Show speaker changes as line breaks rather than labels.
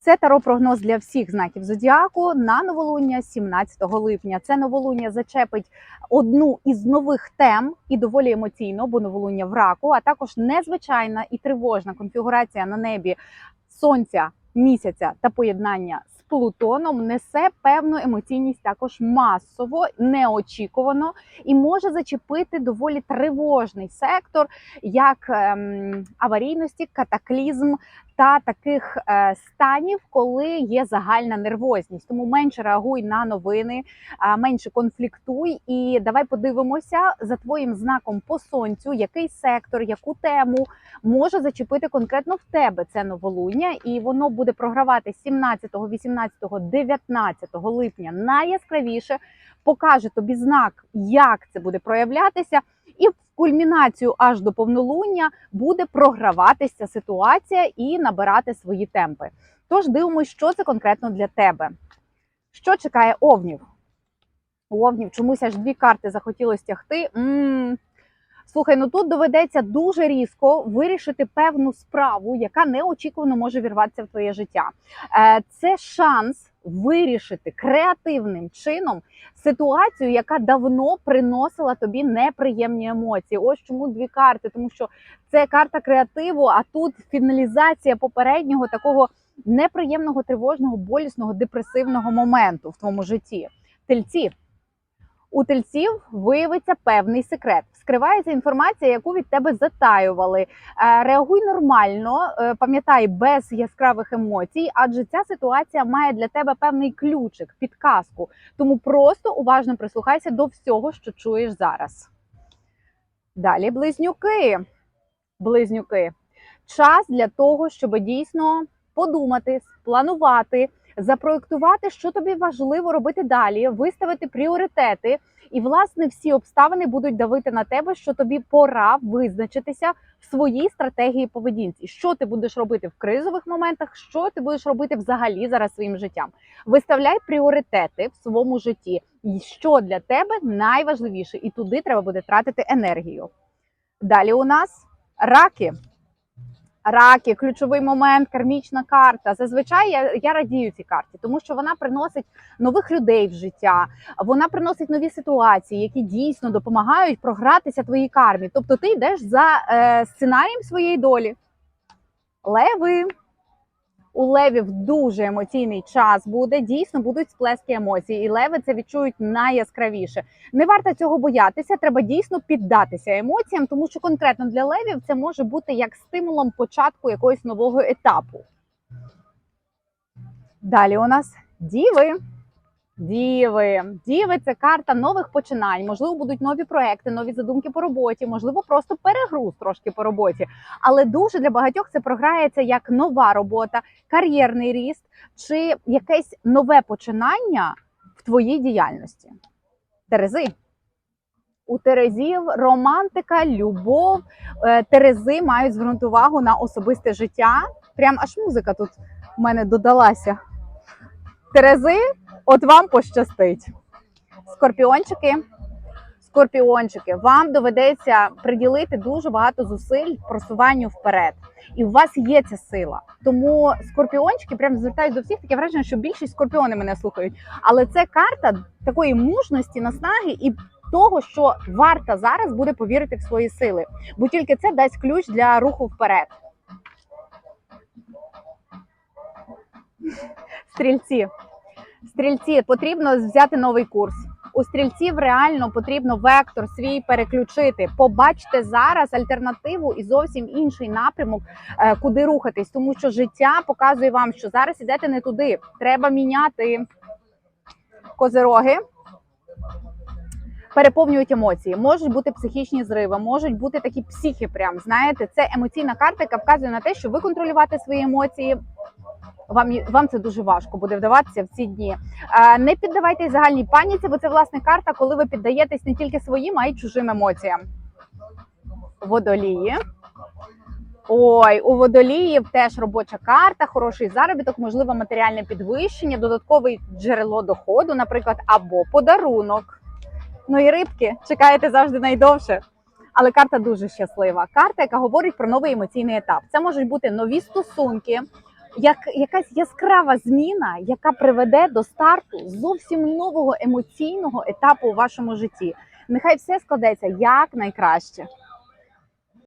Це таро-прогноз для всіх знаків зодіаку на новолуння 17 липня. Це новолуння зачепить одну із нових тем і доволі емоційно, бо новолуння в раку, а також незвичайна і тривожна конфігурація на небі сонця, місяця та поєднання з Плутоном несе певну емоційність також масово, неочікувано і може зачепити доволі тривожний сектор, як ем, аварійності, катаклізм та таких е, станів, коли є загальна нервозність. Тому менше реагуй на новини, менше конфліктуй. І давай подивимося за твоїм знаком по сонцю, який сектор, яку тему може зачепити конкретно в тебе це новолуння, і воно буде програвати 17, 18, 19 липня найяскравіше. Покаже тобі знак, як це буде проявлятися, і в кульмінацію аж до повнолуння буде програватися ситуація і набирати свої темпи. Тож дивимось, що це конкретно для тебе. Що чекає овнів? Овнів чомусь аж дві карти захотілося тягти. м Слухай, ну тут доведеться дуже різко вирішити певну справу, яка неочікувано може вірватися в твоє життя. Е, Це шанс вирішити креативним чином ситуацію, яка давно приносила тобі неприємні емоції. Ось чому дві карти, тому що це карта креативу, а тут фіналізація попереднього такого неприємного, тривожного, болісного, депресивного моменту в твоєму житті. Тельці. У тельців виявиться певний секрет. Скривається інформація, яку від тебе затаювали. Е, Реагуй нормально, е, пам'ятай без яскравих емоцій, адже ця ситуація має для тебе певний ключик, підказку. Тому просто уважно прислухайся до всього, що чуєш зараз. Далі близнюки. Близнюки. Час для того, щоб дійсно подумати, спланувати, запроектувати, що тобі важливо робити далі, виставити пріоритети. І, власне, всі обставини будуть давити на тебе, що тобі пора визначитися в своїй стратегії поведінці. Що ти будеш робити в кризових моментах, що ти будеш робити взагалі зараз своїм життям. Виставляй пріоритети в своєму житті, і що для тебе найважливіше, і туди треба буде тратити енергію. Далі у нас раки. Раки, ключовий момент, кармічна карта. Зазвичай я, я радію цій карті, тому що вона приносить нових людей в життя, вона приносить нові ситуації, які дійсно допомагають програтися твоїй кармі. Тобто ти йдеш за е, сценарієм своєї долі. Леви. У левів дуже емоційний час буде. Дійсно будуть сплески емоцій, і леви це відчують найяскравіше. Не варто цього боятися. Треба дійсно піддатися емоціям, тому що конкретно для левів це може бути як стимулом початку якогось нового етапу. Далі у нас діви. Діви, діви це карта нових починань. Можливо, будуть нові проекти, нові задумки по роботі, можливо, просто перегруз трошки по роботі. Але дуже для багатьох це програється як нова робота, кар'єрний ріст чи якесь нове починання в твоїй діяльності. Терези. У Терезів романтика, любов. Е, Терези мають звернути увагу на особисте життя. Прям аж музика тут в мене додалася. Терези, от вам пощастить. Скорпіончики. Скорпіончики, вам доведеться приділити дуже багато зусиль просуванню вперед, і у вас є ця сила. Тому скорпіончики прям звертаюсь до всіх таке враження, що більшість скорпіони мене слухають. Але це карта такої мужності, наснаги і того, що варто зараз буде повірити в свої сили, бо тільки це дасть ключ для руху вперед. Стрільці. Стрільці потрібно взяти новий курс. У стрільців реально потрібно вектор свій переключити. Побачте зараз альтернативу і зовсім інший напрямок, е, куди рухатись, тому що життя показує вам, що зараз ідете не туди. Треба міняти козироги. Переповнюють емоції, можуть бути психічні зриви, можуть бути такі психи. Прям знаєте, це емоційна карта, яка вказує на те, що ви контролювати свої емоції. Вам вам це дуже важко буде вдаватися в ці дні. Е, Не піддавайтесь загальній паніці, бо це власне карта, коли ви піддаєтесь не тільки своїм, а й чужим емоціям. Водолії. Ой, у водоліїв теж робоча карта, хороший заробіток, можливо, матеріальне підвищення, додаткове джерело доходу, наприклад, або подарунок. Ну і рибки чекаєте завжди найдовше. Але карта дуже щаслива. Карта, яка говорить про новий емоційний етап. Це можуть бути нові стосунки, як якась яскрава зміна, яка приведе до старту зовсім нового емоційного етапу у вашому житті. Нехай все складеться як найкраще.